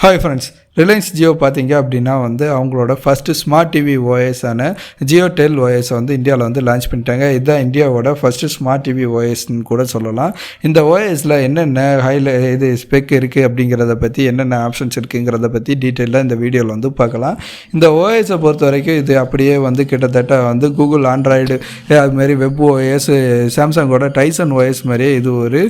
Hi friends, Reliance Jio பார்த்தீங்க அப்படின்னா வந்து அவங்களோட ஃபஸ்ட்டு ஸ்மார்ட் டிவி ஓஎஸான ஜியோ டெல் ஓஎஸை வந்து இந்தியாவில் வந்து லான்ச் பண்ணிட்டாங்க. இதுதான் இந்தியாவோட ஃபஸ்ட்டு ஸ்மார்ட் டிவி ஓஎஸ்ன்னு கூட சொல்லலாம். இந்த ஓஎஸில் என்னென்ன ஹைல இது ஸ்பெக் இருக்குது அப்படிங்கிறத பற்றி என்னென்ன ஆப்ஷன்ஸ் இருக்குங்கிறத பற்றி டீட்டெயிலாக இந்த வீடியோவில் வந்து பார்க்கலாம். இந்த ஓஎஸை பொறுத்த வரைக்கும் இது அப்படியே வந்து கிட்டத்தட்ட வந்து கூகுள் ஆண்ட்ராய்டு அதுமாரி வெப் ஓஎஸ் சாம்சங்கோட டைசன் ஓஎஸ் மாதிரியே இது ஒரு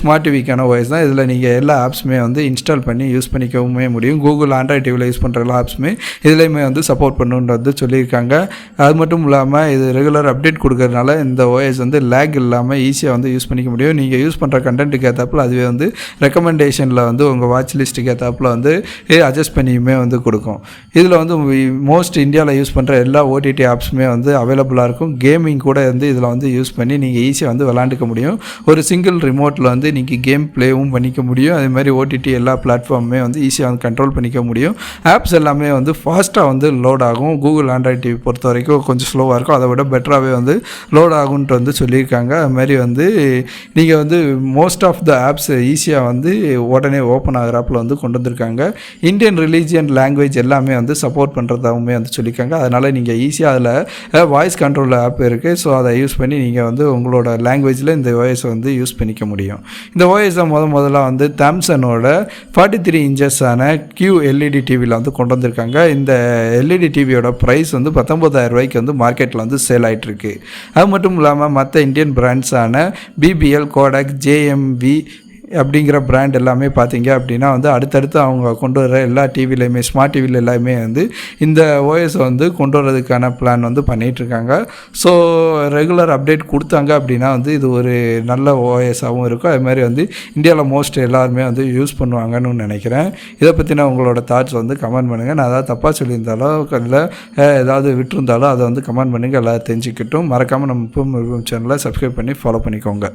ஸ்மார்ட் டிவிக்கான ஓஎஸ் தான். இதில் நீங்கள் எல்லா ஆப்ஸுமே வந்து இன்ஸ்டால் பண்ணி யூஸ் பண்ணிக்கவுமே முடியும். கூகுள் கூகுள் ஆண்ட்ராய்ட் டிவியில் யூஸ் பண்ணுற எல்லா ஆப்ஸுமே இதுலேயுமே வந்து சப்போர்ட் பண்ணுன்றது வந்து சொல்லியிருக்காங்க. அது மட்டும் இல்லாமல் இது ரெகுலர் அப்டேட் கொடுக்கறதுனால இந்த ஓஎஸ் வந்து லேக் இல்லாமல் ஈஸியாக வந்து யூஸ் பண்ணிக்க முடியும். நீங்கள் யூஸ் பண்ணுற கண்டென்ட்டுக்கு ஏற்றாப்புல அதுவே வந்து ரெக்கமெண்டேஷனில் வந்து உங்கள் வாட்ச் லிஸ்ட்டுக்கு ஏற்றாப்புல வந்து அட்ஜஸ்ட் பண்ணியுமே வந்து கொடுக்கும். இதில் வந்து மோஸ்ட் இந்தியாவில் யூஸ் பண்ணுற எல்லா ஓடிடி ஆப்ஸுமே வந்து அவைலபிளாக இருக்கும். கேமிங் கூட வந்து இதில் வந்து யூஸ் பண்ணி நீங்கள் ஈஸியாக வந்து விளாண்டுக்க முடியும். ஒரு சிங்கிள் ரிமோட்டில் வந்து நீங்கள் கேம் ப்ளேவும் பண்ணிக்க முடியும். அதே மாதிரி ஓடிடி எல்லா பிளாட்ஃபார்முமே வந்து ஈஸியாக வந்து கண்ட்ரோல் பண்ணி பண்ணிக்க முடியும். ஆப்ஸ் எல்லாமே வந்து ஃபாஸ்ட்டாக வந்து லோட் ஆகும். கூகுள் ஆண்ட்ராய்ட் டிவி பொறுத்த வரைக்கும் கொஞ்சம் ஸ்லோவாக இருக்கும். அதை விட பெட்டராகவே வந்து லோட் ஆகுன்ட்டு வந்து சொல்லியிருக்காங்க. அதுமாரி வந்து நீங்கள் வந்து மோஸ்ட் ஆஃப் த ஆப்ஸ் ஈஸியாக வந்து உடனே ஓப்பன் ஆகிறாப்பில் வந்து கொண்டு வந்திருக்காங்க. இந்தியன் ரிலீஜியன் லாங்குவேஜ் எல்லாமே வந்து சப்போர்ட் பண்ணுறதாகவுமே வந்து சொல்லியிருக்காங்க. அதனால் நீங்கள் ஈஸியாக அதில் வாய்ஸ் கண்ட்ரோல் ஆப் இருக்குது ஸோ அதை யூஸ் பண்ணி நீங்கள் வந்து உங்களோட லாங்குவேஜில் இந்த ஓஎஸை வந்து யூஸ் பண்ணிக்க முடியும். இந்த ஓஎஸை முத முதல்ல வந்து தாம்சனோட ஃபார்ட்டி த்ரீ இன்ச்சஸான கியூ எல்இடி டிவியில் வந்து கொண்டு வந்திருக்காங்க. இந்த எல்இடி டிவியோட ப்ரைஸ் வந்து பத்தொம்பதாயிரம் ரூபாய்க்கு வந்து மார்க்கெட்டில் வந்து சேல் ஆகிட்டுருக்கு அது மட்டும் இல்லாமல் மற்ற இந்தியன் பிராண்ட்ஸான பிபிஎல் கோடக் ஜேஎம்வி அப்படிங்கிற பிராண்ட் எல்லாமே பார்த்தீங்க அப்படின்னா வந்து அடுத்தடுத்து அவங்க கொண்டு வர எல்லா டிவிலையுமே ஸ்மார்ட் டிவியில் எல்லாமே வந்து இந்த ஓஎஸ் வந்து கொண்டு வரதுக்கான பிளான் வந்து பண்ணிகிட்ருக்காங்க ஸோ ரெகுலர் அப்டேட் கொடுத்தாங்க அப்படின்னா வந்து இது ஒரு நல்ல ஓஎஸாகவும் இருக்கும். அது மாதிரி வந்து இந்தியாவில் மோஸ்ட் எல்லாருமே வந்து யூஸ் பண்ணுவாங்கன்னு நினைக்கிறேன். இதை பற்றின உங்களோட தாட்ஸ் வந்து கமெண்ட் பண்ணுங்கள் நான் ஏதாவது தப்பாக சொல்லியிருந்தாலோ இல்லை ஏதாவது விட்டுருந்தாலோ அதை வந்து கமெண்ட் பண்ணுங்கள் எல்லாம் தெரிஞ்சுக்கிட்டும். மறக்காமல் நம்ம சேனலை சப்ஸ்கிரைப் பண்ணி ஃபாலோ பண்ணிக்கோங்க.